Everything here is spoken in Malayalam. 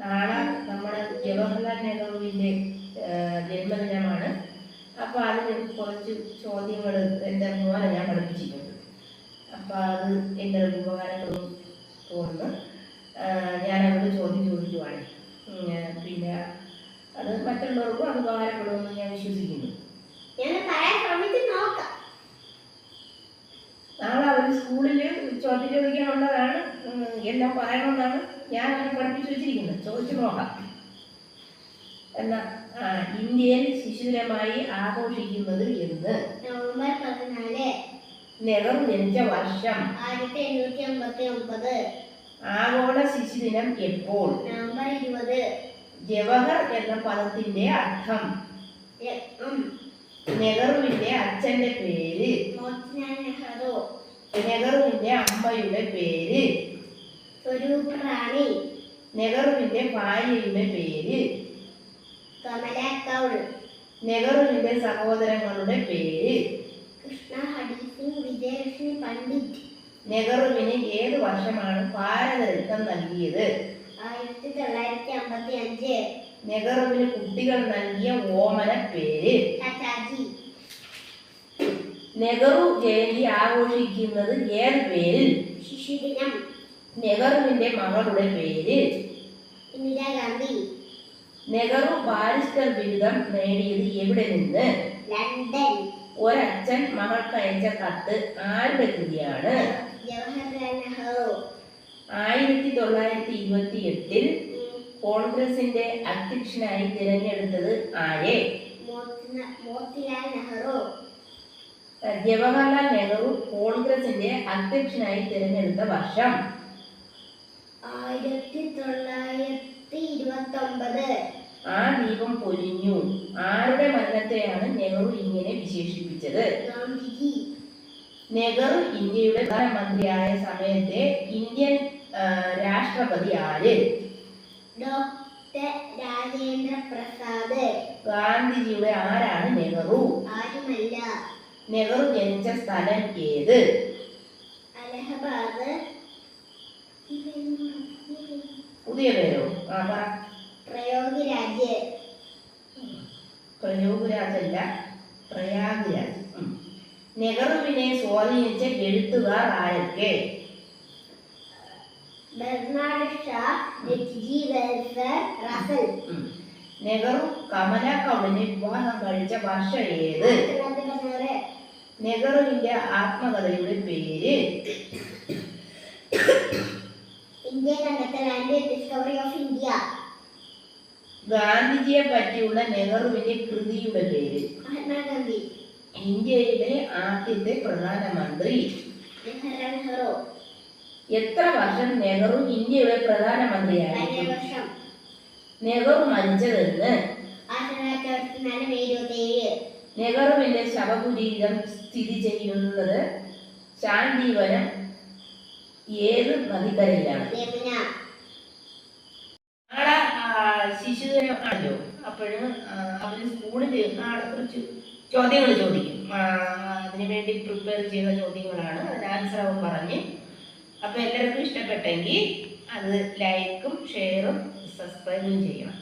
നാളെ നമ്മുടെ ജവഹർലാൽ നെഹ്റുവിന്റെ ജന്മദിനമാണ്. അപ്പോൾ അതിന് കുറച്ച് ചോദ്യങ്ങൾ എന്റെ മോനെ ഞാൻ പഠിപ്പിച്ചിട്ടുണ്ട്. അപ്പോൾ അത് എന്റെ ഉപകാരപ്പെടും തോന്നുന്നു. ഞാൻ അവരോട് ചോദ്യം ചോദിക്കുവാണ്. പിന്നെ അത് മറ്റുള്ളവർക്കും അത് ഉപകാരപ്പെടുമെന്ന് ഞാൻ വിശ്വസിക്കുന്നു. നാളെ അവർ സ്കൂളിൽ ചോദ്യം ചോദിക്കാനുള്ളതാണ്. എല്ലാം പറയണമെന്നാണ് ഞാൻ അത് പഠിപ്പിച്ചു വെച്ചിരിക്കുന്നത് ചോദിച്ചു നോക്കാം. എന്നാ ഇന്ത്യൻ ഇന്ത്യയിൽ ശിശുദിനമായി ആഘോഷിക്കുന്നത് എന്ന് നവംബർ പതിനാല്. നെഹ്റു ജനിച്ച വർഷം. ആയിരത്തി എണ്ണൂറ്റി അമ്പത്തി ഒമ്പത് ആഗോള ശിശുദിനം എപ്പോൾ? നവംബർ ഇരുപത്. ജവഹർ എന്ന പദത്തിന്റെ അർത്ഥം. നെഹ്റുവിന്റെ അച്ഛന്റെ പേര്. മോത്തിലാൽ നെഹ്റു. നെഹ്റുവിന്റെ അമ്മയുടെ പേര്. സ്വരൂപ് പ്രാണി. നെഹ്റുവിന്റെ ഭാര്യയുടെ പേര് കമല കൗൾ നെഹ്റുവിന്റെ സഹോദരങ്ങളുടെ പേര് കൃഷ്ണ ഹരി സിംഗ് വിജയലക്ഷ്മി പണ്ഡിറ്റ്. നെഹ്റുവിന് ഏത് വർഷമാണ് ഭാരതരത്നം നൽകിയത്? ആയിരത്തി തൊള്ളായിരത്തി അമ്പത്തി അഞ്ച് നെഹ്റുവിന് കുട്ടികൾ നൽകിയ ഓമന പേര്. ചാച്ചാജി. നെഹ്റു ജയന്തി ആഘോഷിക്കുന്നത് ഏത് പേരിൽ? ശിശുദിനം. നെഹ്റുവിന്റെ മകളുടെ പേര് ഇന്ദിരാഗാന്ധി നെഹ്റു ബാരിസ്റ്റർ ബിരുദം നേടിയത് എവിടെ നിന്ന്? ലണ്ടൻ. ഒരച്ഛൻ മകൾക്ക് അയച്ച കത്ത് ആരുടെ കൃതിയാണ് ആയിരത്തി തൊള്ളായിരത്തി ഇരുപത്തി എട്ടിൽ കോൺഗ്രസിന്റെ അധ്യക്ഷനായി തിരഞ്ഞെടുത്തത് ആരെ? മോത്തിന- മോത്തിലാൽ നെഹ്റു. ജവഹർലാൽ നെഹ്റു കോൺഗ്രസിന്റെ അധ്യക്ഷനായി തിരഞ്ഞെടുത്ത വർഷം ആയിരത്തി തൊള്ളായിരത്തി ഇരുപത്തി ഒമ്പത് ആ ദീപം പൊലിഞ്ഞു. ആരുടെ മരണത്തെയാണ് നെഹ്റു ഇങ്ങനെ വിശേഷിപ്പിച്ചത്? ഗാന്ധിജി. നെഹ്റു ഇന്ത്യയുടെ പ്രധാനമന്ത്രിയായ സമയത്തെ ഇന്ത്യൻ രാഷ്ട്രപതി ആര്? ഡോക്ടർ രാജേന്ദ്ര പ്രസാദ്. ഗാന്ധിജിയുടെ ആരാണ് നെഹ്റു? ആരുമല്ല. നെഹ്റു ജനിച്ച സ്ഥലം ഏത്? അലഹബാദ്. പുതിയ പേരോ ആ പറ. പ്രയോഗിരാജ്. പ്രയോഗരാജല്ല പ്രയാഗ്രാജ്. നെഹ്റുവിനെ സ്വാധീനിച്ച എഴുത്തുകാർ ആരൊക്കെ. നെഹ്റു കമല കൗളിനെ വിവാഹം കഴിച്ച ഭാഷ ഏത്? നെഹ്റുവിന്റെ ആത്മകഥയുടെ പേര്? ഇന്ത്യ കണ്ടെത്തൽ ആൻഡ് ഡിസ്കവറി ഓഫ് ഇന്ത്യ ഗാന്ധിജിയെ പറ്റിയുള്ള നെഹ്റുവിന്റെ കൃതിയുടെ പേര്. മഹാത്മാഗാന്ധി ഇന്ത്യയുടെ ആദ്യത്തെ പ്രധാനമന്ത്രി. നെഹ്റു. എത്ര വർഷം നെഹ്റു ഇന്ത്യയുടെ പ്രധാനമന്ത്രിയായിരുന്നു? നെഹ്റു മരിച്ചതെന്ന് നെഹ്റുവിന്റെ ശവകുരീരം സ്ഥിതി ചെയ്യുന്നത് ശാന്തിവനം ഏത് നദിക്കരയിലാണ്? നാളെ ആ, ശിശുദിനം ആണല്ലോ അപ്പോഴും അവർ സ്കൂളിൽ നാളെ കുറച്ച് ചോദ്യങ്ങൾ ചോദിക്കും. അതിനുവേണ്ടി അതിനു വേണ്ടി പ്രിപ്പയർ ചെയ്ത ചോദ്യങ്ങളാണ്. അതിന് ആൻസർ അവൻ പറഞ്ഞ്. അപ്പോൾ എല്ലാവർക്കും ഇഷ്ടപ്പെട്ടെങ്കിൽ അത് ലൈക്കും ഷെയറും സബ്സ്ക്രൈബും ചെയ്യണം.